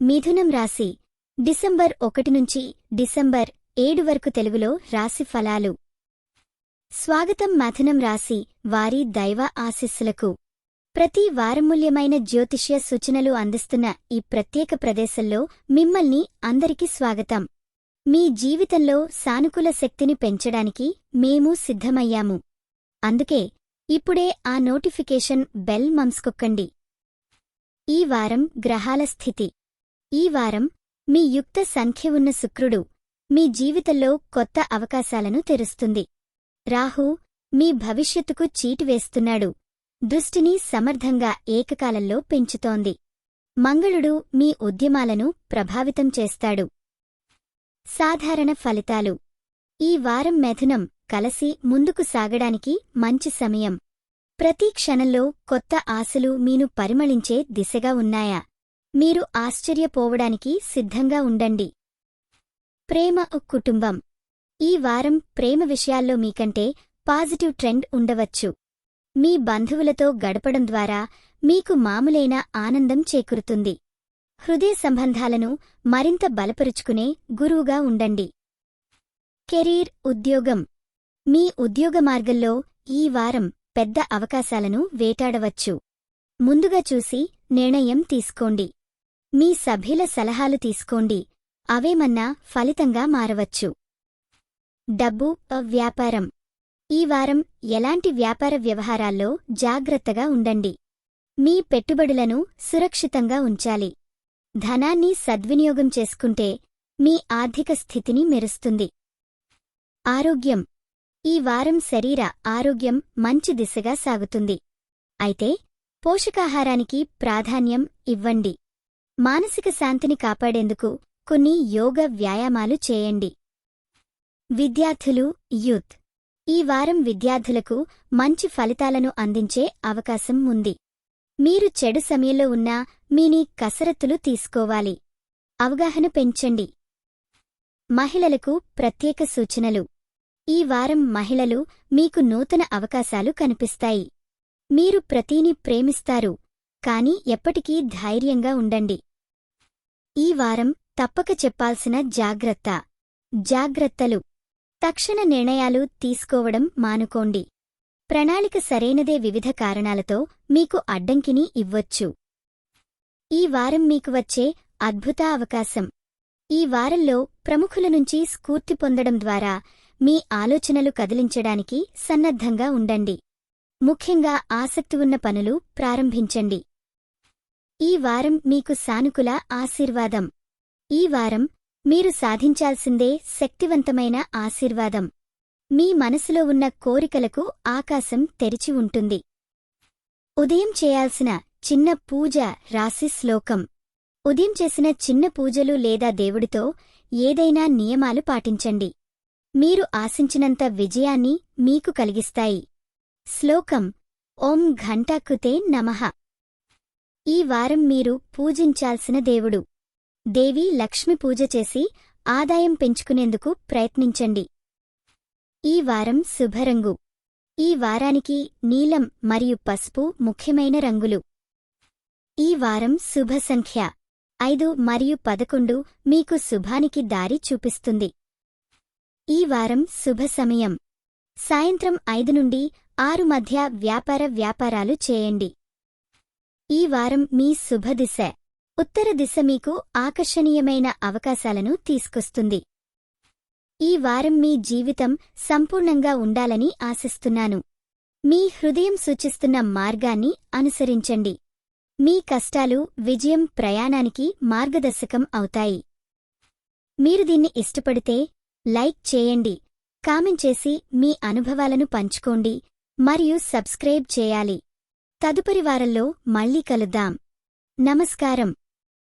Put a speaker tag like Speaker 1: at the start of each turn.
Speaker 1: మిథునం రాశి డిసెంబర్ ఒకటి నుంచి డిసెంబర్ ఏడు వరకు తెలుగులో రాశి ఫలాలు. స్వాగతం మథనం రాశి వారి దైవ ఆశీస్సులకు. ప్రతి వారమూల్యమైన జ్యోతిష్య సూచనలు అందిస్తున్న ఈ ప్రత్యేక ప్రదేశంలో మిమ్మల్ని అందరికీ స్వాగతం. మీ జీవితంలో సానుకూల శక్తిని పెంచడానికి మేము సిద్ధమయ్యాము. అందుకే ఇప్పుడే ఆ నోటిఫికేషన్ బెల్ మంస్కొక్కండి ఈ వారం గ్రహాల స్థితి. ఈ వారం మీ యుక్త సంఖ్య ఉన్న శుక్రుడు మీ జీవితంలో కొత్త అవకాశాలను తెరుస్తుంది. రాహు మీ భవిష్యత్తుకు చీటు వేస్తున్నాడు. దృష్టిని సమర్థంగా ఏకకాలంలో పెంచుతోంది. మంగళుడు మీ ఉద్యమాలను ప్రభావితం చేస్తాడు. సాధారణ ఫలితాలు. ఈ వారం మెథునం కలసి ముందుకు సాగడానికి మంచి సమయం. ప్రతి క్షణంలో కొత్త ఆశలు మీను పరిమళించే దిశగా ఉన్నాయా? మీరు ఆశ్చర్యపోవడానికి సిద్ధంగా ఉండండి. ప్రేమ కుటుంబం. ఈ వారం ప్రేమ విషయాల్లో మీకంటే పాజిటివ్ ట్రెండ్ ఉండవచ్చు. మీ బంధువులతో గడపడం ద్వారా మీకు మామూలైన ఆనందం చేకూరుతుంది. హృదయ సంబంధాలను మరింత బలపరుచుకునే గురువుగా ఉండండి. కెరీర్ ఉద్యోగం. మీ ఉద్యోగ మార్గంలో ఈ వారం పెద్ద అవకాశాలను వేటాడవచ్చు. ముందుగా చూసి నిర్ణయం తీసుకోండి. మీ సభ్యుల సలహాలు తీసుకోండి. అవేమన్నా ఫలితంగా మారవచ్చు. డబ్బు అ, వ్యాపారం. ఈ వారం ఎలాంటి వ్యాపార వ్యవహారాల్లో జాగ్రత్తగా ఉండండి. మీ పెట్టుబడులను సురక్షితంగా ఉంచాలి. ధనాన్ని సద్వినియోగం చేసుకుంటే మీ ఆర్థిక స్థితిని మెరుస్తుంది. ఆరోగ్యం. ఈ వారం శరీర ఆరోగ్యం మంచి దిశగా సాగుతుంది. అయితే పోషకాహారానికి ప్రాధాన్యం ఇవ్వండి. మానసిక శాంతిని కాపాడేందుకు కొన్ని యోగ వ్యాయామాలు చేయండి. విద్యార్థులు యూత్. ఈ వారం విద్యార్థులకు మంచి ఫలితాలను అందించే అవకాశం ఉంది. మీరు చెడు సమయంలో ఉన్నా మీని కసరత్తులు తీసుకోవాలి. అవగాహన పెంచండి. మహిళలకు ప్రత్యేక సూచనలు. ఈ వారం మహిళలు మీకు నూతన అవకాశాలు కనిపిస్తాయి. మీరు ప్రతీని ప్రేమిస్తారు కాని ఎప్పటికీ ధైర్యంగా ఉండండి. ఈ వారం తప్పక చెప్పాల్సిన జాగ్రత్త. జాగ్రత్తలు. తక్షణ నిర్ణయాలు తీసుకోవడం మానుకోండి. ప్రణాళిక సరైనదే వివిధ కారణాలతో మీకు అడ్డంకిని ఇవ్వొచ్చు. ఈ వారం మీకు వచ్చే అద్భుత అవకాశం. ఈ వారంలో ప్రముఖుల నుంచి స్ఫూర్తి పొందడం ద్వారా మీ ఆలోచనలు కదిలించడానికి సన్నద్ధంగా ఉండండి. ముఖ్యంగా ఆసక్తి ఉన్న పనులు ప్రారంభించండి. ఈ వారం మీకు సానుకూల ఆశీర్వాదం. ఈ వారం మీరు సాధించాల్సిందే శక్తివంతమైన ఆశీర్వాదం. మీ మనసులో ఉన్న కోరికలకు ఆకాశం తెరిచి ఉంటుంది. ఉదయం చేయాల్సిన చిన్న పూజ రాశి శ్లోకం. ఉదయం చేసిన చిన్న పూజలు లేదా దేవుడితో ఏదైనా నియమాలు పాటించండి. మీరు ఆశించినంత విజయాన్ని మీకు కలిగిస్తాయి. శ్లోకం. ఓం ఘంటాకృతే నమః. ఈ వారం మీరు పూజించాల్సిన దేవుడు. దేవి లక్ష్మి పూజ చేసి ఆదాయం పెంచుకునేందుకు ప్రయత్నించండి. ఈ వారం శుభరంగు. ఈ వారానికి నీలం మరియు పసుపు ముఖ్యమైన రంగులు. ఈ వారం శుభ సంఖ్య. ఐదు మరియు పదకొండు మీకు శుభానికి దారి చూపిస్తుంది. ఈ వారం శుభ సమయం. సాయంత్రం ఐదు నుండి ఆరు మధ్య వ్యాపార వ్యాపారాలు చేయండి. ఈ వారం మీ శుభదిశ ఉత్తర దిశ మీకు ఆకర్షణీయమైన అవకాశాలను తీసుకొస్తుంది. ఈ వారం మీ జీవితం సంపూర్ణంగా ఉండాలని ఆశిస్తున్నాను. మీ హృదయం సూచిస్తున్న మార్గాన్ని అనుసరించండి. మీ కష్టాలు విజయం ప్రయాణానికి మార్గదర్శకం అవుతాయి. మీరు దీన్ని ఇష్టపడితే లైక్ చేయండి కామెంట్ చేసి మీ అనుభవాలను పంచుకోండి మరియు సబ్స్క్రైబ్ చేయాలి. తదుపరి వారంలో మళ్ళీ కలుద్దాం. నమస్కారం.